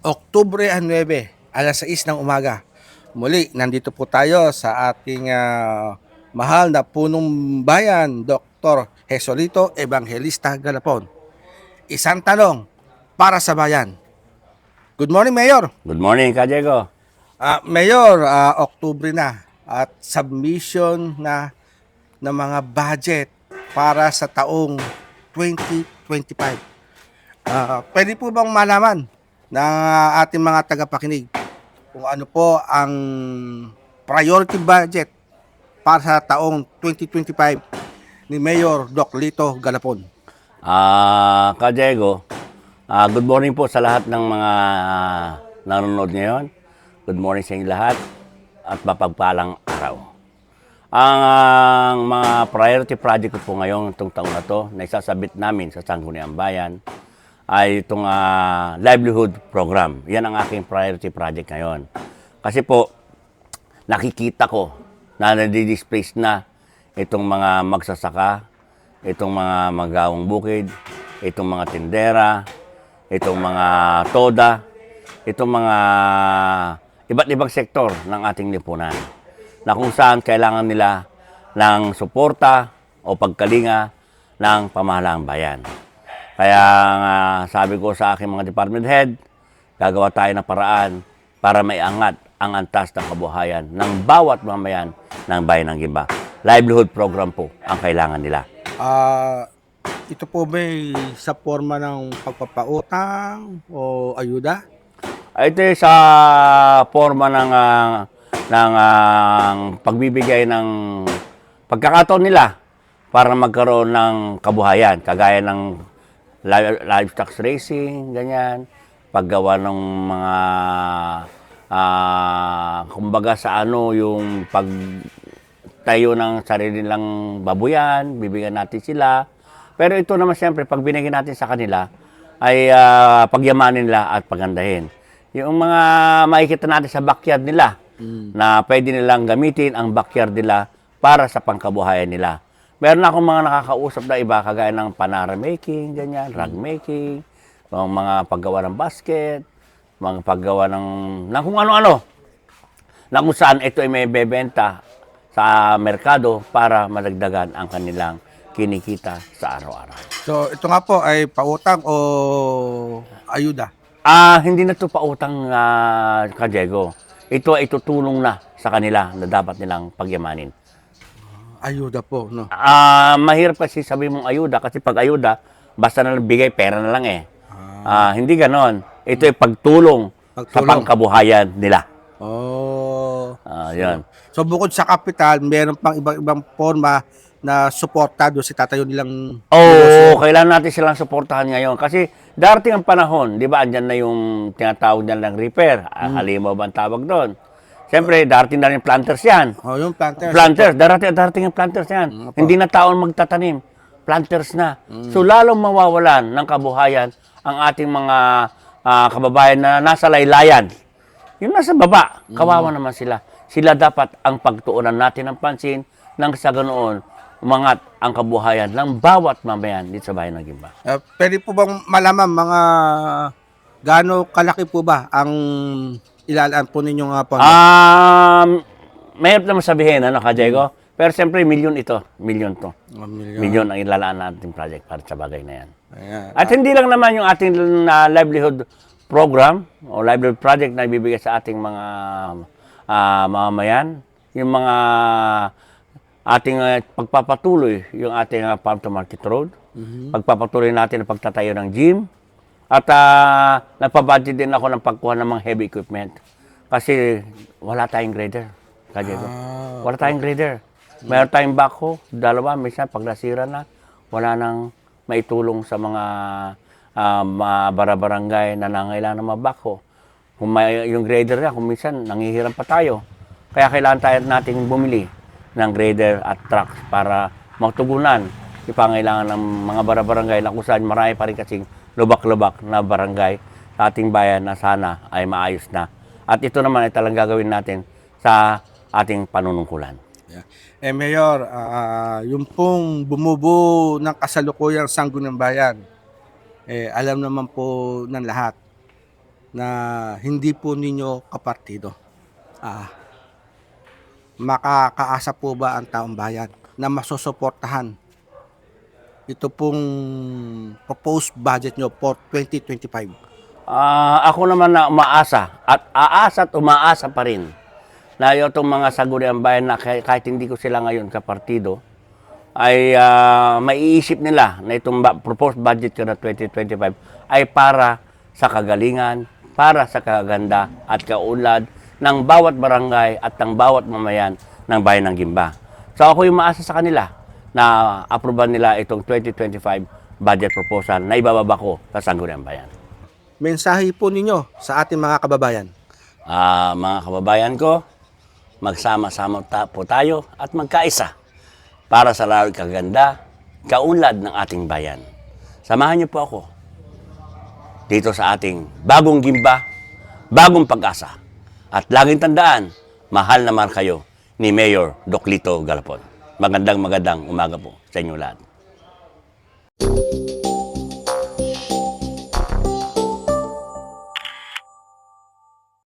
Oktubre 9, alas 6 ng umaga. Muli, nandito po tayo sa ating ah, mahal na punong bayan, Dr. Jesolito Evangelista Galapon. Isang tanong para sa bayan. Good morning, Mayor. Good morning, Ka Diego. Ah, Mayor, ah, Oktubre na at submission na ng mga budget para sa taong 2025. Ah, pwede po bang malaman ng ating mga tagapakinig kung ano po ang priority budget para sa taong 2025 ni Mayor Doc Lito Galapon? Ah, Ka Diego, ah, good morning po sa lahat ng mga nanonood ngayon. Good morning sa inyo lahat at mapagpalang araw. Ang ah, mga priority project ko po ngayon itong taon na to na isasabit namin sa Sangguniang Bayan ay itong ah, livelihood program. Yan ang aking priority project ngayon. Kasi po, nakikita ko na nadi-displace na itong mga magsasaka, itong mga magawang bukid, itong mga tindera, itong mga toda, itong mga iba't ibang sektor ng ating lipunan na kung saan kailangan nila ng suporta o pagkalinga ng pamahalaang bayan. Kaya nga sabi ko sa aking mga department head, gagawa tayo ng paraan para maiangat ang antas ng kabuhayan ng bawat mamayan ng bayan ng Gimba. Livelihood program po ang kailangan nila. Ah, ito po ba sa forma ng pagpapautang o ayuda? Ito ay sa forma ng ah, ng ah, pagbibigay ng pagkakataon nila para magkaroon ng kabuhayan kagaya ng livestock racing, ganyan, paggawa ng mga ah, kumbaga sa ano yung pag tayo ng sarili nilang babuyan, bibigyan natin sila. Pero ito naman siyempre, pag binigyan natin sa kanila, ay ah, pagyamanin nila at pagandahin. Yung mga makikita natin sa backyard nila, na pwede nilang gamitin ang backyard nila para sa pangkabuhayan nila. Meron akong mga nakakausap na iba, kagaya ng panara making, ganyan, rug making, mga, mga paggawa ng basket, mga paggawa ng, ng kung ano-ano na kung saan ito ay may bebenta sa merkado para madagdagan ang kanilang kinikita sa araw-araw. So, ito nga po ay pautang o ayuda? Ah, hindi na ito pautang uh, ka Diego. Ito ay tutulong na sa kanila na dapat nilang pagyamanin. Ayuda po, no? Ah, mahirap kasi sabi mong ayuda kasi pag ayuda, basta na lang bigay pera na lang eh. Ah, hindi ganon. Ito ay pagtulong, sa Pagtulong. pangkabuhayan nila. Oh. Ah, yan. So, bukod sa kapital, meron pang ibang-ibang forma na suportado si tatayo nilang Oo, kailangan natin silang suportahan ngayon. Kasi darating ang panahon, di ba, andyan na yung tinatawag nila ng repair. Mm. Halimaw ba ang tawag doon? Siyempre, darating na rin planters yan. Oh, yung planters. Planters, darating, darating ang planters yan. Mm, Hindi na taon magtatanim. Planters na. So, lalong mawawalan ng kabuhayan ang ating mga ah, kababayan na nasa laylayan. Yung nasa baba, kawawa naman sila. Sila dapat ang pagtuunan natin ng pansin nang sa ganoon umangat ang kabuhayan ng bawat mamayan dito sa bayan ng Gimba. Uh, pwede po bang malaman mga gaano kalaki po ba ang ilalaan po ninyong uh, pondo? Um, mahirap naman sabihin, ano ka, Diego? Pero siyempre, milyon ito. Milyon to. One million. Milyon ang ilalaan natin project para sa bagay na yan. Ayan. At hindi lang naman yung ating uh, livelihood program o livelihood project na ibibigay sa ating mga uh, mamamayan, yung mga ating uh, pagpapatuloy, yung ating uh, farm to market road, pagpapatuloy natin ang pagtatayo ng gym, at uh, nagpabudget din ako ng pagkuha ng mga heavy equipment. Kasi wala tayong grader. Kadiego. Ah, wala tayong grader. Meron tayong backhoe, dalawa, minsan pag nasira na, wala nang maitulong sa mga uh, barabarangay na nangailangan ng mga backhoe. Kung may, yung grader na, kung minsan nangihiram pa tayo. Kaya kailangan tayo nating bumili ng grader at trucks para matugunan yung pangailangan ng mga barabarangay na kung saan marami pa rin kasing lubak-lubak na barangay sa ating bayan na sana ay maayos na. At ito naman ay talagang gagawin natin sa ating panunungkulan. yeah. Eh, Mayor, ah, yung pong bumubuo ng kasalukuyang sanggo ng bayan, eh, alam naman po ng lahat na hindi po ninyo kapartido. Ah, makakaasa po ba ang taong bayan na masusuportahan ito pong proposed budget nyo for 2025? Ah, ako naman na umaasa at aasa at umaasa pa rin na itong mga saguriang bayan na kahit, hindi ko sila ngayon kapartido ay ah, maiisip nila na itong proposed budget ko na 2025 ay para sa kagalingan, para sa kaganda at kaunlad ng bawat barangay at ng bawat mamayan ng bayan ng Gimba. So ako yung maasa sa kanila na aproban nila itong 2025 budget proposal na ibababa ko sa Sangguniang Bayan. Mensahe po ninyo sa ating mga kababayan. Ah, mga kababayan ko, magsama-sama ta- po tayo at magkaisa para sa lalong kaganda, kaunlad ng ating bayan. Samahan niyo po ako dito sa ating bagong gimba, bagong pag-asa. At laging tandaan, mahal naman kayo ni Mayor Doclito Galapon. Magandang magandang umaga po sa inyo lahat.